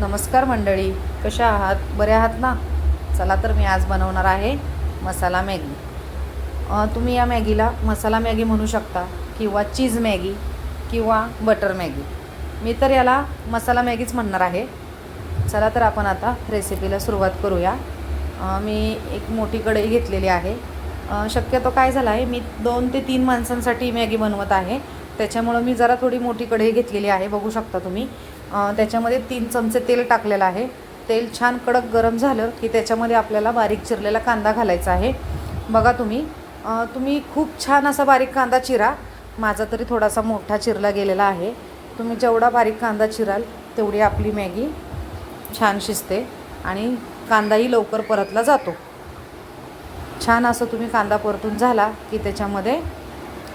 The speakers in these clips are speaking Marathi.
नमस्कार मंडळी कशा आहात? बरे आहात ना? चला तर मी आज बनवणार आहे मसाला मॅगी. तुम्ही या मॅगीला मसाला मॅगी म्हणू शकता किंवा चीज मॅगी किंवा बटर मॅगी. मी तर याला मसाला मॅगीच म्हणणार आहे. चला तर आपण आता रेसिपीला सुरुवात करूया. मी एक मोठी कढई घेतलेली आहे. शक्यतो काय झालं आहे मी दोन ते तीन माणसांसाठी मॅगी बनवत आहे. त्याच्यामुळं मी जरा थोडी मोठी कढई घेतलेली आहे बघू शकता तुम्ही. त्याच्यामध्ये तीन चमचे तेल टाकलेलं आहे. तेल छान कडक गरम झालं की त्याच्यामध्ये आपल्याला बारीक चिरलेला कांदा घालायचा आहे. बघा तुम्ही तुम्ही खूप छान असा बारीक कांदा चिरा. माझा तरी थोडासा मोठा चिरला गेलेला आहे. तुम्ही जेवढा बारीक कांदा चिराल तेवढी आपली मॅगी छान शिजते आणि कांदाही लवकर परतला जातो. छान असं तुम्ही कांदा परतून झाला की त्याच्यामध्ये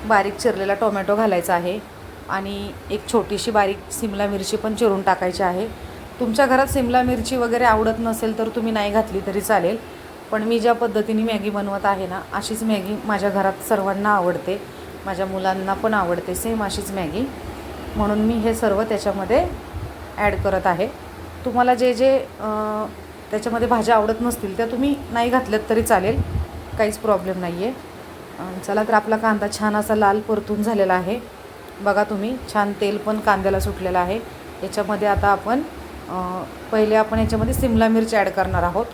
बारीक चिरलेला टोमॅटो घालायचा आहे. आणि एक छोटीशी बारीक सिमला मिरची पण चिरून टाकायची आहे. तुमच्या घरात सिमला मिरची वगैरे आवडत नसेल तर तुम्ही नाही घातली तरी चालेल. पण मी ज्या पद्धतीने मॅगी बनवत आहे ना अशीच मॅगी माझ्या घरात सर्वांना आवडते. माझ्या मुलांना पण आवडते सेम अशीच मॅगी. म्हणून मी हे सर्व त्याच्यामध्ये ॲड करत आहे. तुम्हाला जे जे त्याच्यामध्ये भाज्या आवडत नसतील त्या तुम्ही नाही घातल्यात तरी चालेल. काहीच प्रॉब्लेम नाही आहे चला तर आपला कांदा छान असा लाल परतून झालेला आहे. बघा तुम्ही छान तेल पण कांद्याला सुटलेलं आहे. याच्यामध्ये आता आपण पहिले आपण याच्यामध्ये सिमला मिरची ॲड करणार आहोत.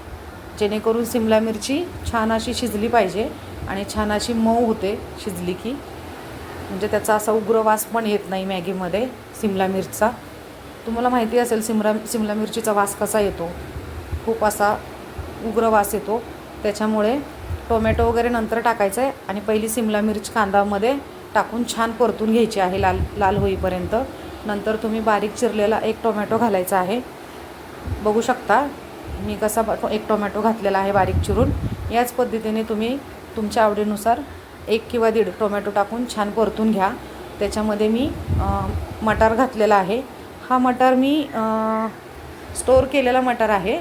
जेणेकरून सिमला मिरची छान अशी शिजली पाहिजे आणि छान अशी मऊ होते शिजली की. म्हणजे त्याचा असा उग्र वास पण येत नाही मॅगीमध्ये सिमला मिरचा तुम्हाला माहिती असेल सिमला सिमला मिरचीचा वास कसा येतो? खूप असा उग्र वास येतो. त्याच्यामुळे टोमॅटो वगैरे नंतर टाकायचं आहे आणि पहिली सिमला मिरची कांदामध्ये टाकून छान परतून घ्यायची आहे लाल लाल होईपर्यंत. नंतर तुम्ही बारीक चिरलेला एक टोमॅटो घालायचा आहे. बघू शकता मी कसा एक टोमॅटो घातलेला आहे बारीक चिरून. याच पद्धतीने तुम्ही तुमच्या आवडीनुसार एक किंवा दीड टोमॅटो टाकून छान परतून घ्या. त्याच्यामध्ये मी मटार घातलेला आहे. हा मटार मी स्टोअर केलेला मटार आहे.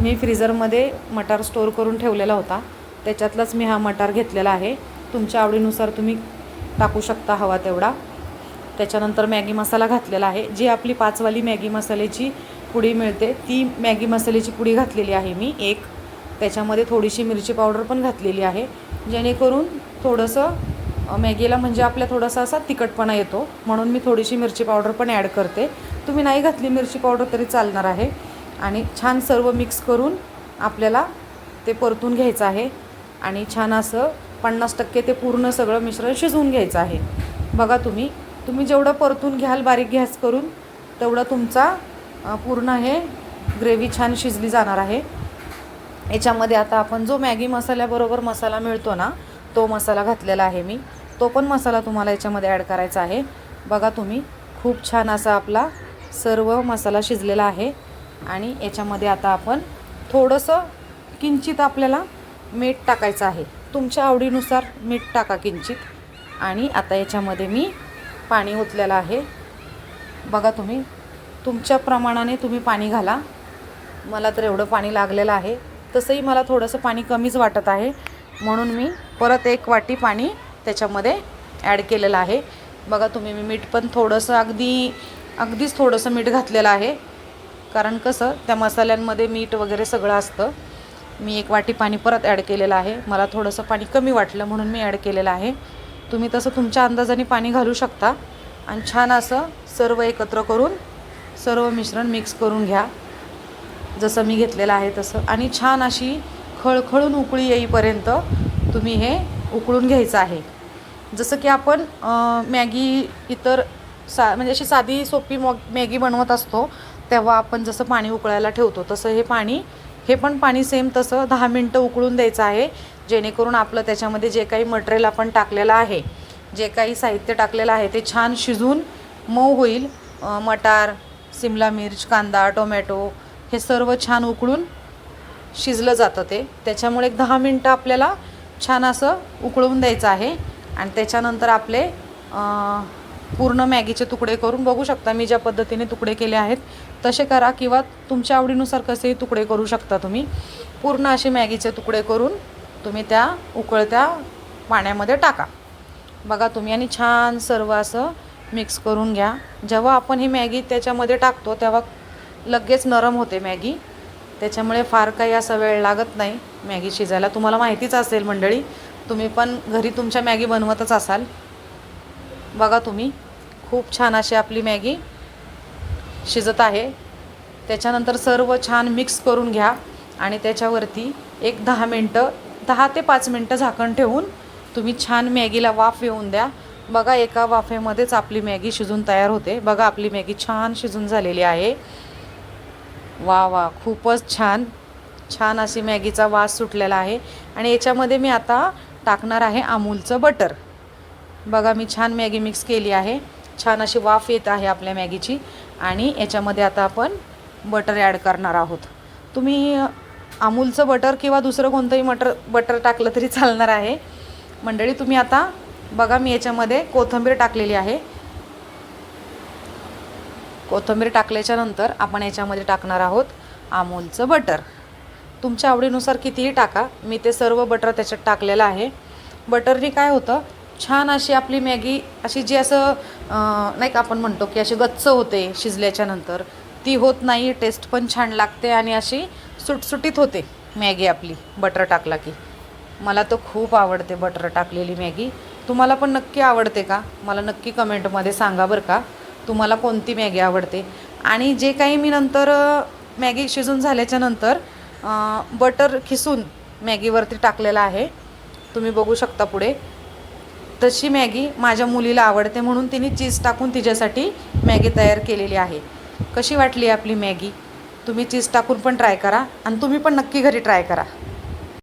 मी फ्रीजरमध्ये मटार स्टोअर करून ठेवलेला होता. त्याच्यातलाच मी हा मटार घेतलेला आहे. तुमच्या आवडीनुसार तुम्ही टाकू शकता हवा तेवढा. त्याच्यानंतर मॅगी मसाला घातलेला आहे. जी आपली पाचवाली मॅगी मसाल्याची पुडी मिळते ती मॅगी मसाल्याची पुडी घातलेली आहे मी एक. त्याच्यामध्ये थोडीशी मिरची पावडर पण घातलेली आहे. जेणेकरून थोडंसं मॅगीला म्हणजे आपल्या थोडासा असा तिखटपणा येतो. म्हणून मी थोडीशी मिरची पावडर पण ॲड करते. तुम्ही नाही घातली मिरची पावडर तरी चालणार आहे. आणि छान सर्व मिक्स करून आपल्याला ते परतून घ्यायचं आहे. आणि छान असं पन्नास टक्के ते पूर्ण सगळं मिश्रण शिजवून घ्यायचं आहे. बघा तुम्ही तुम्ही जेवढं परतून घ्याल बारीक गॅस करून तेवढं तुमचा पूर्ण हे ग्रेव्ही छान शिजली जाणार आहे. याच्यामध्ये आता आपण जो मॅगी मसाल्याबरोबर मसाला मिळतो ना तो मसाला घातलेला आहे मी. तो पण मसाला तुम्हाला याच्यामध्ये ॲड करायचा आहे. बघा तुम्ही खूप छान असा आपला सर्व मसाला शिजलेला आहे. आणि याच्यामध्ये आता आपण थोडंसं किंचित आपल्याला मीठ टाकायचं आहे. तुमच्या आवडीनुसार मीठ टाका किंचित. आणि आता याच्यामध्ये मी पाणी ओतलेलं आहे. बघा तुम्ही तुमच्या प्रमाणाने तुम्ही पाणी घाला. मला तर एवढं पाणी लागलेलं आहे. तसंही मला थोडंसं पाणी कमीच वाटत आहे. म्हणून मी परत एक वाटी पाणी त्याच्यामध्ये ॲड केलेलं आहे. बघा तुम्ही मी मीठ पण थोडंसं अगदी अगदीच थोडंसं मीठ घातलेलं आहे. कारण कसं त्या मसाल्यांमध्ये मीठ वगैरे सगळं असतं. मी एक वाटी पाणी परत ॲड केलेलं आहे. मला थोडंसं पाणी कमी वाटलं म्हणून मी ॲड केलेलं आहे. तुम्ही तसं तुमच्या अंदाजाने पाणी घालू शकता. आणि छान असं सर्व एकत्र करून सर्व मिश्रण मिक्स करून घ्या. जसं मी घेतलेलं आहे तसं. आणि छान अशी खळखळून उकळी येईपर्यंत तुम्ही हे उकळून घ्यायचं आहे. जसं की आपण मॅगी इतर सा म्हणजे अशी साधी सोपी मॉ मॅगी बनवत असतो तेव्हा आपण जसं पाणी उकळायला ठेवतो तसं हे पाणी हे पण पाणी सेम तसं दहा मिनटं उकळून द्यायचं आहे जेणेकरून आपलं त्याच्यामध्ये जे काही मटेरियल आपण टाकलेलं आहे जे काही साहित्य टाकलेलं आहे ते छान शिजून मऊ होईल. मटार सिमला मिर्च कांदा टोमॅटो हे सर्व छान उकळून शिजलं जातं ते. त्याच्यामुळे एक दहा मिनटं आपल्याला छान असं उकळवून द्यायचं आहे आणि त्याच्यानंतर आपले पूर्ण मॅगीचे तुकडे करून बघू शकता मी ज्या पद्धतीने तुकडे केले आहेत. तसे करा किंवा तुमच्या आवडीनुसार कसेही तुकडे करू शकता तुम्ही. पूर्ण असे मॅगीचे तुकडे करून तुम्ही त्या उकळत्या पाण्यामध्ये टाका. बघा तुम्ही आणि छान सर्व असं मिक्स करून घ्या. जेव्हा आपण ही मॅगी त्याच्यामध्ये टाकतो तेव्हा लगेच नरम होते मॅगी. त्याच्यामुळे फार काही असा वेळ लागत नाही मॅगी शिजायला. तुम्हाला माहितीच असेल मंडळी तुम्ही पण घरी तुमच्या मॅगी बनवतच असाल. बघा तुम्ही खूप छान अशी आपली मॅगी शिजत आहे. त्याच्यानंतर सर्व छान मिक्स करून घ्या आणि त्याच्यावरती एक दहा मिनटं दहा ते पाच मिनटं झाकण ठेवून तुम्ही छान मॅगीला वाफ येऊन द्या. बघा एका वाफेमध्येच आपली मॅगी शिजून तयार होते. बघा आपली मॅगी छान शिजून झालेली आहे. वा वा खूपच छान छान अशी मॅगीचा वास सुटलेला आहे. आणि याच्यामध्ये मी आता टाकणार आहे अमूलचं बटर. बघा मी छान मॅगी मिक्स केली आहे. छान अशी वाफ येत आहे आपल्या मॅगीची. आणि याच्यामध्ये आता आपण बटर ॲड करणार आहोत. तुम्ही अमूलचं बटर किंवा दुसरं कोणतंही मटर बटर टाकलं तरी चालणार आहे. मंडळी तुम्ही आता बघा मी याच्यामध्ये कोथिंबीर टाकलेली आहे. कोथिंबीर टाकल्याच्या नंतर आपण याच्यामध्ये टाकणार आहोत अमूलचं बटर. तुमच्या आवडीनुसार कितीही टाका. मी ते सर्व बटर त्याच्यात टाकलेलं आहे. बटरनी काय होतं? छान अशी आपली मॅगी अशी जी असं नाही का आपण म्हणतो की अशी गच्च होते शिजल्याच्या नंतर ती होत नाही टेस्ट पण छान लागते आणि अशी सुटसुटीत होते मॅगी आपली बटर टाकला की. मला तर खूप आवडते बटर टाकलेली मॅगी. तुम्हाला पण नक्की आवडते का? मला नक्की कमेंटमध्ये सांगा बरं का. तुम्हाला कोणती मॅगी आवडते? आणि जे काही मी नंतर मॅगी शिजून झाल्याच्यानंतर बटर खिसून मॅगीवरती टाकलेलं आहे. तुम्ही बघू शकता पुढे. तशी मॅगी माझ्या मुलीला आवडते म्हणून तिने चीज टाकून तिच्यासाठी मॅगी तयार केलेली आहे. कशी वाटली आपली मॅगी? तुम्ही चीज टाकून पण ट्राय करा आणि तुम्ही पण नक्की घरी ट्राय करा.